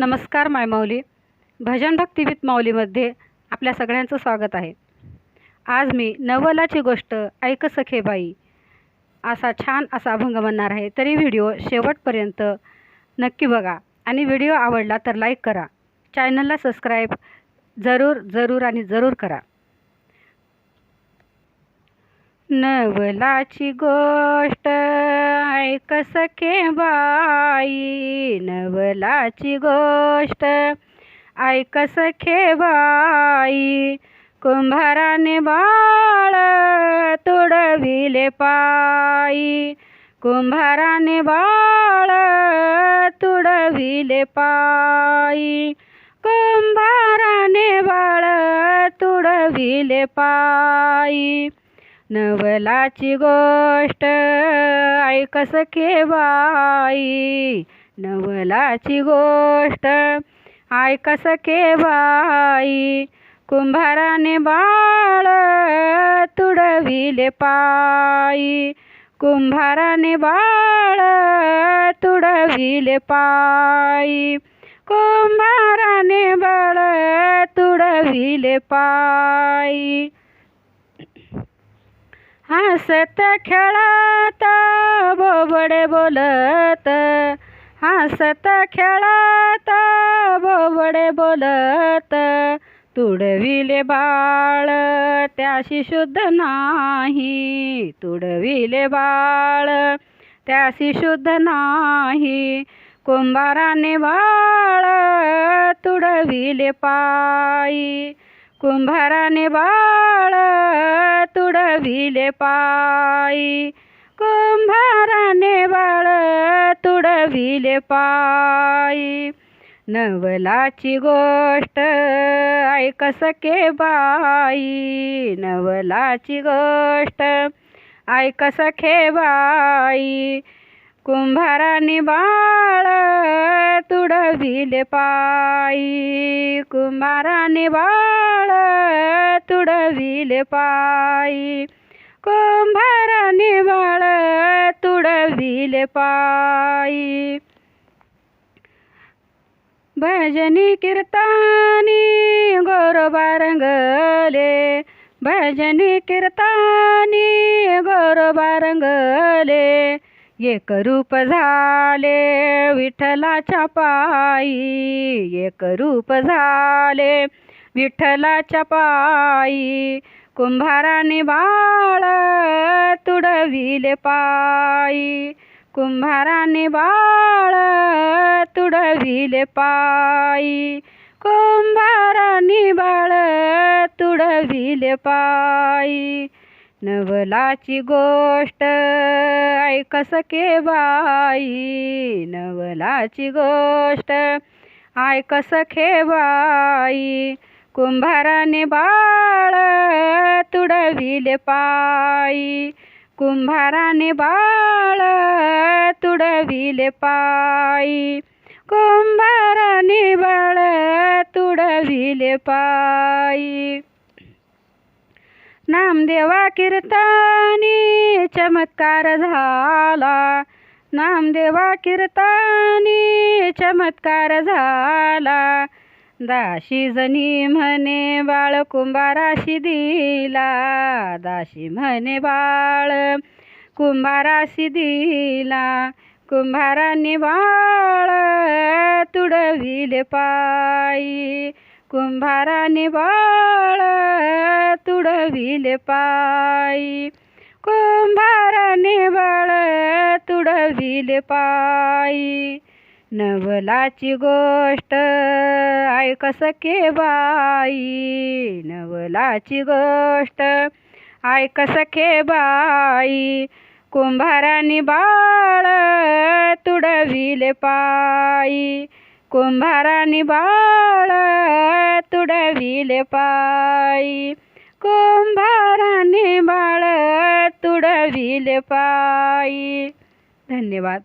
नमस्कार मायमाऊली भजन भक्ती माऊलीमध्ये आपल्या सगळ्यांचं स्वागत आहे. आज मी नवलाची गोष्ट ऐक सखे बाई असा छान असा अभंग म्हणणार आहे. तरी व्हिडिओ शेवटपर्यंत नक्की बघा आणि व्हिडिओ आवडला तर लाईक करा. चॅनलला सबस्क्राईब जरूर जरूर आणि जरूर करा. नवलाची गोष्ट सखे बाई नवलाची गोष्ट? ऐक सखे बाई कुंभाराने बाळ तुडविले पायी? कुंभाराने बाळ तुडविले पायी? कुंभाराने बाळ तुडविले पायी? नवलाची गोष्ट ऐक सखे बाई? नवलाची गोष्ट ऐक सखे बाई? कुंभाराने बाळ तुडविले पायी. कुंभाराने बाळ तुडविले पायी. कुंभाराने बाळ तुडविले पायी. हसत खेळत बोबडे बोलत. हसत खेळत बोबडे बोलत. तुडविले बाळ त्याशी शुद्ध नाही. तुडविले बाळ त्याशी शुद्ध नाही. कुंभाराने बाळ तुडविले पायी. कुंभाराने बाळ तुडविले पायी. कुंभाराने बाळ तुडविले पायी. नवलाची गोष्ट ऐक सके बाई. नवलाची गोष्ट ऐक सखे बाई. कुंभाराने बाळ तुडविले पायी कुंभाराने बाळ तुडविले पायी कुंभाराने बाळ तुडविले पायी. भजनी कीर्तानी गोरोबा रंगले भजनी कीर्तानी गोरोबा रंगले एक रूप झाले विठ्ठलाच्या पायी. एक रूप झाले विठ्ठलाच्या पायी. कुंभाराने बाळ तुडविले पायी. कुंभाराने बाळ तुडविले पायी. कुंभाराने बाळ तुडविले पायी. नवलाची गोष्ट ऐक सखे बाई. नवलाची गोष्ट ऐक सखे बाई. कुंभाराने बाळ तुडविले पायी. कुंभाराने बाळ तुडविले पायी. कुंभाराने बाळ तुडविले पायी. नामदेवा कीर्तनी चमत्कार झाला. नामदेवा कीर्तनी चमत्कार झाला. दाशी जणी म्हणे बाळ कुंभाराशी दिला. दाशी म्हणे बाळ कुंभाराशी दिला. कुंभाराने बाळ तुडविले पायी. कुंभाराने बाळ तुडविले पायी. कुंभाराने बाळ तुडविले पायी. नवलाची गोष्ट ऐक सखे बाई. नवलाची गोष्ट ऐक सखे बाई. कुंभाराने बाळ तुडविले पायी. कुंभाराने बाळ तुडविले पायी. कुंभाराने बाळ तुडविले पायी. धन्यवाद.